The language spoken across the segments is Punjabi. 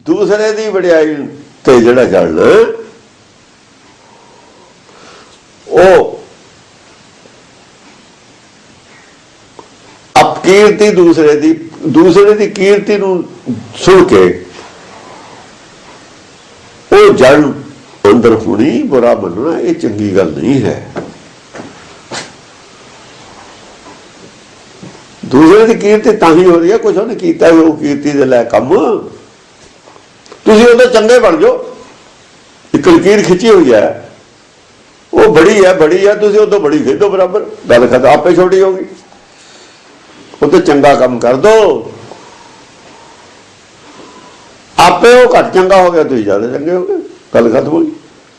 ਦੂਸਰੇ ਦੀ ਵਡਿਆਈ ਤੇ ਜਿਹੜਾ ਚੱਲਣਾ ਉਹ ਅਪਕੀਰਤੀ ਦੂਸਰੇ ਦੀ ਦੂਸਰੇ ਦੀ ਕੀਰਤੀ ਨੂੰ ਸੁਣ ਕੇ ਉਹ ਜੜ ਅੰਦਰ ਹੋਣੀ ਬੁਰਾ ਮੰਨਣਾ, ਇਹ ਚੰਗੀ ਗੱਲ ਨਹੀਂ ਹੈ। ਦੂਸਰੇ ਦੀ ਕੀਰਤੀ ਤਾਂ ਹੀ ਹੋ ਰਹੀ ਹੈ ਕੁਝ ਉਹਨੇ ਕੀਤਾ ਵੀ ਉਹ ਕੀਰਤੀ ਦੇ ਲੈ ਕੰਮ। ਤੁਸੀਂ ਉਹਦੇ ਚੰਗੇ ਬਣ ਜਾਓ। ਇੱਕ ਲਕੀਰ ਖਿੱਚੀ ਹੋਈ ਹੈ। ਉਹ ਬੜੀ ਹੈ ਬੜੀ ਹੈ, ਤੁਸੀਂ ਉਹ ਤੋਂ ਬੜੀ ਖੇਡੋ ਬਰਾਬਰ। ਗੱਲ ਖਤ ਆਪੇ ਛੋਟੀ ਹੋਗੀ ਉਹ ਤੇ ਚੰਗਾ ਕੰਮ ਕਰ ਦੋ। ਆਪੇ ਉਹ ਘੱਟ ਚੰਗਾ ਹੋ ਗਿਆ, ਤੁਸੀਂ ਜ਼ਿਆਦਾ ਚੰਗੇ ਹੋ ਗਏ। ਗੱਲ ਖਤਮ ਹੋ ਗਈ।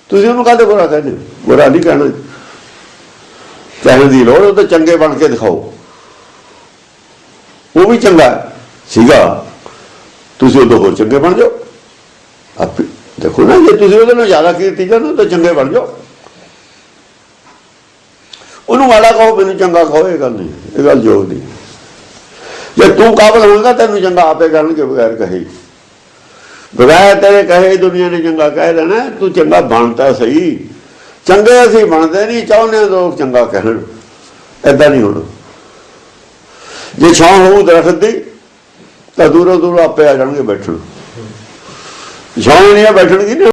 ਤੁਸੀਂ ਉਹਨੂੰ ਕਾਹਦੇ ਬੁਰਾ ਕਹਿੰਦੇ ਹੋ? ਬੁਰਾ ਨਹੀਂ ਕਹਿਣਾ। ਕਹਿਣ ਦੀ ਲੋੜ, ਉਹ ਤਾਂ ਚੰਗੇ ਬਣ ਕੇ ਦਿਖਾਓ। ਉਹ ਵੀ ਚੰਗਾ ਸੀਗਾ। ਤੁਸੀਂ ਉਦੋਂ ਹੋਰ ਚੰਗੇ ਬਣ ਜਾਓ। ਆਪੇ ਦੇਖੋ ਨਾ, ਜੇ ਤੁਸੀਂ ਉਹਦੇ ਨਾਲ ਜ਼ਿਆਦਾ ਕੀਰਤੀ ਜਾਂਦੇ ਤਾਂ ਚੰਗੇ ਬਣ ਜਾਓ। ਉਹਨੂੰ ਮਾੜਾ ਕਹੋ, ਮੈਨੂੰ ਚੰਗਾ ਕਹੋ, ਇਹ ਗੱਲ ਨਹੀਂ, ਇਹ ਗੱਲ ਜੋਗ ਨਹੀਂ। ਜੇ ਤੂੰ ਕਾਬਲ ਹੋਵੇਗਾ ਤੈਨੂੰ ਚੰਗਾ ਆਪੇ ਕਰਨਗੇ, ਬਗੈਰ ਕਹੇ। ਬਗੈਰ ਤੇਰੇ ਕਹੇ ਹੀ ਦੁਨੀਆ ਨੇ ਚੰਗਾ ਕਹਿ ਦੇਣਾ, ਤੂੰ ਚੰਗਾ ਬਣਦਾ ਸਹੀ। ਚੰਗੇ ਅਸੀਂ ਬਣਦੇ ਨਹੀਂ, ਚਾਹੁੰਦੇ ਲੋਕ ਚੰਗਾ ਕਹਿਣ। ਐਦਾਂ ਨਹੀਂ ਹੋਣਾ। ਜੇ ਛਾਂ ਹੋਊ ਦਰਖਤ ਦੀ, ਤਾਂ ਦੂਰੋਂ ਦੂਰੋਂ ਆਪੇ ਆ ਜਾਣਗੇ ਬੈਠਣ। ਛਾਂ ਨਹੀਂ ਆ ਬੈਠਣਗੇ ਨਹੀਂ